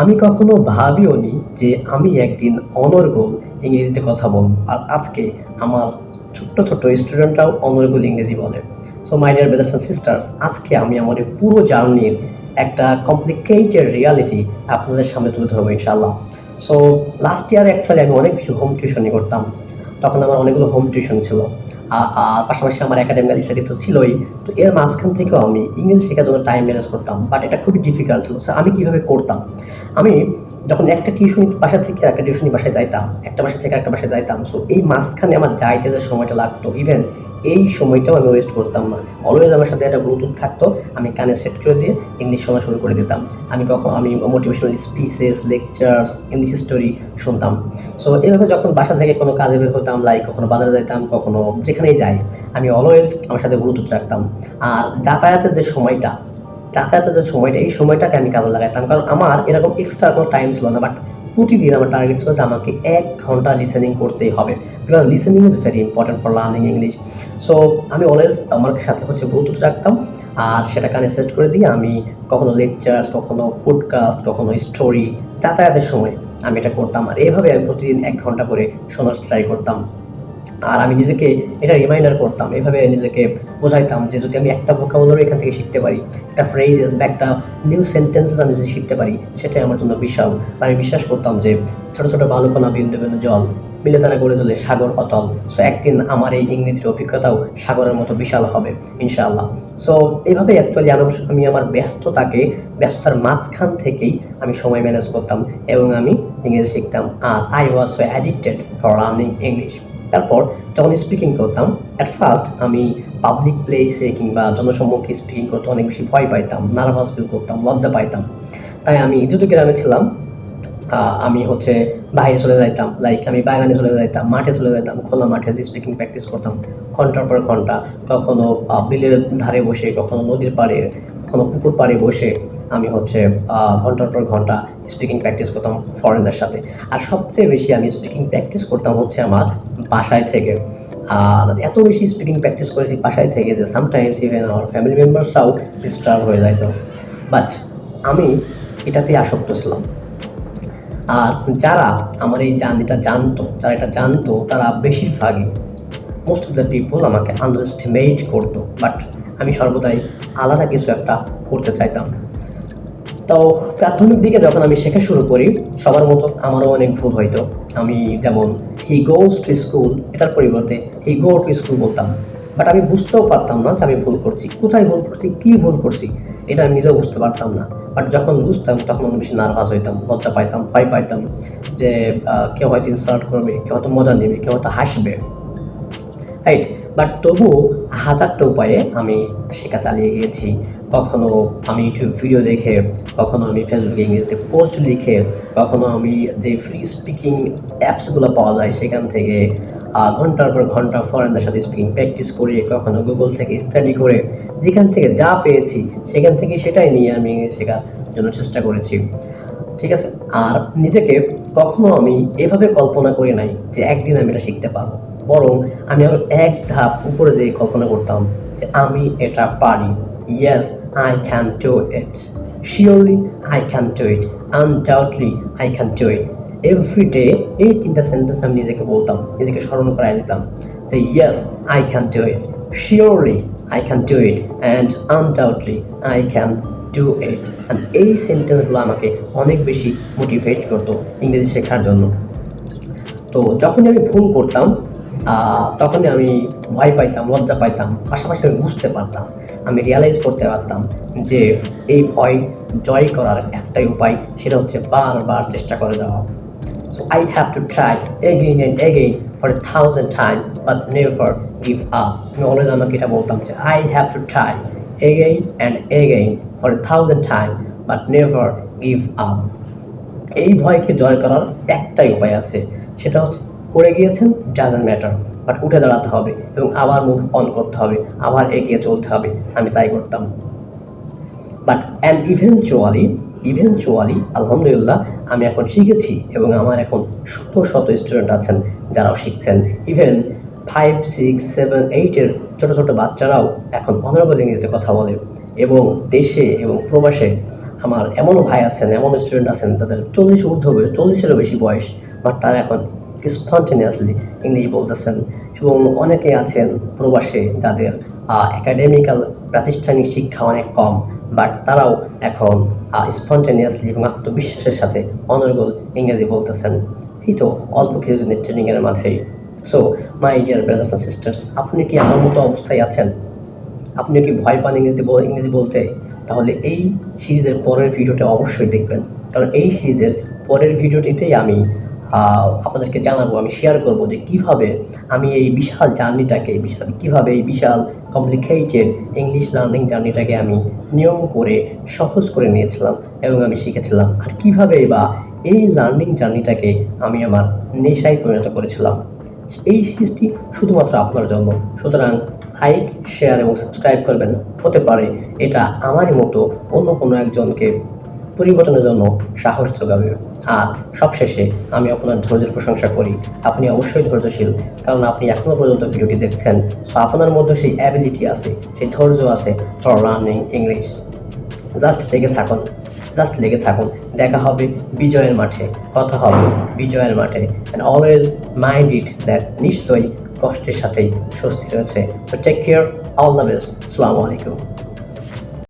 আমি কখনো ভাবিও নি যে আমি একদিন অনর্গল ইংরেজিতে কথা বলব। আর আজকে আমার ছোট্ট ছোট্ট স্টুডেন্টরাও অনর্গল ইংরেজি বলে। So my dear brothers and sisters আজকে আমি আমার পুরো জার্নির একটা কমপ্লিকেটেড রিয়ালিটি আপনাদের সামনে তুলে ধরবো ইনশাল্লাহ সো লাস্ট ইয়ার অ্যাকচুয়ালি আমি অনেক বেশি হোম টিউশনই করতাম। তখন আমার অনেকগুলো হোম টিউশন ছিল। পাশাপাশি আমার একাডেমিক স্টাডি তো ছিলই, তো এর মাঝখান থেকেও আমি ইংলিশ শেখার জন্য টাইম ম্যানেজ করতাম বাট এটা খুবই ডিফিকাল্ট ছিল। আমি কীভাবে করতাম? আমি যখন একটা টিউশন বাসা থেকে একটা টিউশনি বাসায় যাইতাম, একটা বাসা থেকে একটা বাসায় যাইতাম সো এই মাঝখানে আমার যাইতে যে সময়টা লাগতো ইভেন এই সময়টাও আমি ওয়েস্ট করতাম না। অলওয়েজ আমার সাথে একটা ব্লুটুথ থাকতো, আমি কানে সেট করে দিয়ে ইংলিশ শোনা শুরু করে দিতাম। আমি কখন আমি motivational speeches lectures English story শুনতাম। সো এভাবে যখন বাসা থেকে কোনো কাজে বের হতাম লাইক কখনো বাজারে যাইতাম, কখনো যেখানেই যাই, আমি অলওয়েজ আমার সাথে ব্লুটুথ রাখতাম। আর যাতায়াতের যে সময়টা, যাতায়াতের যে সময়টা, এই সময়টাকে আমি কাজে লাগাইতাম। কারণ আমার এরকম এক্সট্রা কোনো টাইম ছিল না বাট প্রতিদিন আমার টার্গেট ছিল যে আমাকে এক ঘণ্টা লিসেনিং করতেই হবে because listening is very important for learning English so আমি অলওয়েজ আমার সাথে হচ্ছে ব্লুটুথ রাখতাম আর সেটা কানে সেট করে দিয়ে আমি কখনো লেকচার্স কখনো পডকাস্ট কখনো স্টোরি যাতায়াতের সময় আমি এটা করতাম। আর এইভাবে আমি প্রতিদিন এক ঘণ্টা করে শোনার ট্রাই করতাম। আর আমি নিজেকে এটা রিমাইন্ডার করতাম, এভাবে নিজেকে বোঝাইতাম যে যদি আমি একটা ভোকাবুলারি এখান থেকে শিখতে পারি, একটা ফ্রেজেস বা একটা নিউ সেন্টেন্সেস আমি যদি শিখতে পারি, সেটাই আমার জন্য বিশাল। আমি বিশ্বাস করতাম যে ছোটো ছোটো বালুকণা বিন্দু বিন্দু জল মিলে তারা গড়ে তোলে সাগর অতল। সো একদিন আমার এই ইংরেজির অভিজ্ঞতাও সাগরের মতো বিশাল হবে, ইনশাআল্লাহ। সো এইভাবে অ্যাকচুয়ালি আমি আমি আমার ব্যস্ততাকে, ব্যস্ততার মাঝখান থেকেই আমি সময় ম্যানেজ করতাম এবং আমি ইংরেজি শিখতাম। আর I was so addicted for learning English তারপর যখন স্পিকিং করতাম অ্যাট ফার্স্ট আমি পাবলিক প্লেসে কিংবা জনসম্মুখে স্পিকিং করতে অনেক বেশি ভয় পাইতাম নার্ভাস ফিল করতাম, লজ্জা পাইতাম। তাই আমি যদি গ্রামে ছিলাম আমি হচ্ছে বাইরে চলে যাইতাম লাইক আমি বাগানে চলে যাইতাম, মাঠে চলে যাইতাম, খোলা মাঠে স্পিকিং প্র্যাকটিস করতাম, ঘণ্টার পর ঘণ্টা, কখনো বিলের ধারে বসে, কখনো নদীর পাড়ে, কখনো পুকুর পাড়ে বসে আমি হচ্ছে ঘণ্টার পর ঘণ্টা স্পিকিং প্র্যাকটিস করতাম ফরেনদের সাথে। আর সবচেয়ে বেশি আমি স্পিকিং প্র্যাকটিস করতাম হচ্ছে আমার বাসায় থেকে। আর এত বেশি স্পিকিং প্র্যাকটিস করেছি বাসায় থেকে যে সামটাইমস ইভেন আমার ফ্যামিলি মেম্বার্সরাও ডিস্টার্ব হয়ে যাইতো। বাট আমি এটাতেই আসক্ত ছিলাম। আর যারা আমার এই জার্নিটা জানতো, যারা এটা জানতো, তারা বেশিরভাগই মোস্ট অফ দ্য পিপল আমাকে আন্ডারস্টিমেট করতো বাট আমি সর্বদাই আলাদা কিছু একটা করতে চাইতাম। তো প্রাথমিক দিকে যখন আমি শেখা শুরু করি, সবার মতো আমারও অনেক ভুল হইতো আমি যেমন হি গোজ টু স্কুল এটার পরিবর্তে হি গো টু স্কুল বলতাম। বাট আমি বুঝতেও পারতাম না যে আমি ভুল করছি, কোথায় ভুল করছি, কী ভুল করছি, এটা আমি নিজেও বুঝতে পারতাম না। বাট যখন বুঝতাম, তখন অনেক বেশি নার্ভাস হইতাম, লজ্জা পাইতাম, ভয় পাইতাম যে কেউ হয়তো ইনসাল্ট করবে, কেউ হয়তো মজা নেবে, কেউ হয়তো হাসবে। রাইট বাট তবুও হাজারটা উপায়ে আমি শেখা চালিয়ে গিয়েছি। কখনো আমি ইউটিউব ভিডিও দেখে, কখনো আমি ফেসবুকে ইংরেজিতে পোস্ট লিখে, কখনো আমি যে ফ্রি স্পিকিং অ্যাপসগুলো পাওয়া যায় সেখান থেকে ঘণ্টার পর ঘণ্টা ফরেনদের সাথে স্পিকিং প্র্যাকটিস করে কখনো গুগল থেকে স্টাডি করে যেখান থেকে যা পেয়েছি, সেখান থেকে সেটাই নিয়ে আমি ইংরেজি শেখার জন্য চেষ্টা করেছি। ঠিক আছে? আর নিজেকে কখনো আমি এভাবে কল্পনা করি নাই যে একদিন আমি এটা শিখতে পারব। বরং আমি আরও এক ধাপ উপরে যেয়ে কল্পনা করতাম যে আমি এটা পারি। Yes I can do it surely I can do it undoubtedly I can do it every day এই তিনটা সেন্টেন্স আমি নিজেকে বলতাম, নিজেকে স্মরণ করাই দিতাম যে yes I can do it surely I can do it and undoubtedly I can do it and এই সেন্টেন্সগুলো আমাকে অনেক বেশি মোটিভেট করতো ইংরেজি শেখার জন্য। তো যখনই আমি ভুল করতাম তখনই আমি ভয় পাইতাম, লজ্জা পাইতাম। পাশাপাশি আমি বুঝতে পারতাম, আমি রিয়ালাইজ করতে পারতাম যে, এই ভয় জয় করার একটাই উপায়, সেটা হচ্ছে বারবার চেষ্টা করে যাওয়া। So I have to try again and again for a thousand time but never give up আমাকে এটা বলতাম যে I have to try again and again for a thousand time but never give up এই ভয়কে জয় করার একটাই উপায় আছে। সেটা হচ্ছে, পড়ে গিয়েছেন ডাজেন্ট ম্যাটার বাট উঠে দাঁড়াতে হবে এবং আবার মুভ অন করতে হবে, আবার এগিয়ে চলতে হবে। আমি তাই করতাম। বাট অ্যান্ড ইভেনচুয়ালি ইভেনচুয়ালি আলহামদুলিল্লাহ আমি এখন শিখেছি এবং আমার এখন শত শত স্টুডেন্ট আছেন যারাও শিখছেন। ইভেন ফাইভ সিক্স সেভেন এইটের ছোটো ছোটো বাচ্চারাও এখন অনারেবল ইংরেজিতে কথা বলে এবং দেশে এবং প্রবাসে আমার এমনও ভাই আছেন, এমন স্টুডেন্ট আছেন, তাদের চল্লিশ ঊর্ধ্ব, চল্লিশেরও বেশি বয়স বাট তারা এখন স্পন্টেনিয়াসলি ইংলিশ বলতেছেন এবং অনেকে আছেন প্রবাসে যাদের একাডেমিক্যাল প্রাতিষ্ঠানিক শিক্ষা অনেক কম বাট তারাও এখন স্পন্টেনিয়াসলি এবং আত্মবিশ্বাসের সাথে অনর্গল ইংরেজি বলতেছেন। এই তো অল্প কিছুদিনের ট্রেনিংয়ের মাঝেই। So my dear brothers and sisters আপনি কি আমার মতো অবস্থায় আছেন? আপনি কি ভয় পান ইংরেজিতে ইংরেজি বলতে? তাহলে এই সিরিজের পরের ভিডিওটা অবশ্যই দেখবেন। কারণ এই সিরিজের পরের ভিডিওটিতেই আমি আপনাদেরকে জানাব, আমি শেয়ার করব যে কীভাবে আমি এই বিশাল জার্নিটাকে বিশাল, কীভাবে এই বিশাল কমপ্লিকেটেড ইংলিশ লার্নিং জার্নিটাকে আমি নিয়ম করে, সহজ করে নিয়েছিলাম এবং আমি শিখেছিলাম। আর কীভাবে বা এই লার্নিং জার্নিটাকে আমি আমার নেশায় পরিণত করেছিলাম। এই সিরিজটি শুধুমাত্র আপনার জন্য। সুতরাং লাইক শেয়ার এবং সাবস্ক্রাইব করবেন। হতে পারে এটা আমারই মতো অন্য কোনো একজনকে পরিবর্তনের জন্য সাহস যোগাবে। আর সবশেষে আমি আপনার ধৈর্যের প্রশংসা করি। আপনি অবশ্যই ধৈর্যশীল, কারণ আপনি এখনও পর্যন্ত ভিডিওটি দেখছেন। সো আপনার মধ্যে সেই অ্যাবিলিটি আছে, সেই ধৈর্য আছে ফর লার্নিং ইংলিশ জাস্ট লেগে থাকুন জাস্ট লেগে থাকুন। দেখা হবে বিজয়ের মাঠে, কথা হবে বিজয়ের মাঠে। And always mind it that নিশ্চয়ই কষ্টের সাথেই স্বস্তি রয়েছে। So take care all the best আসসালামু আলাইকুম।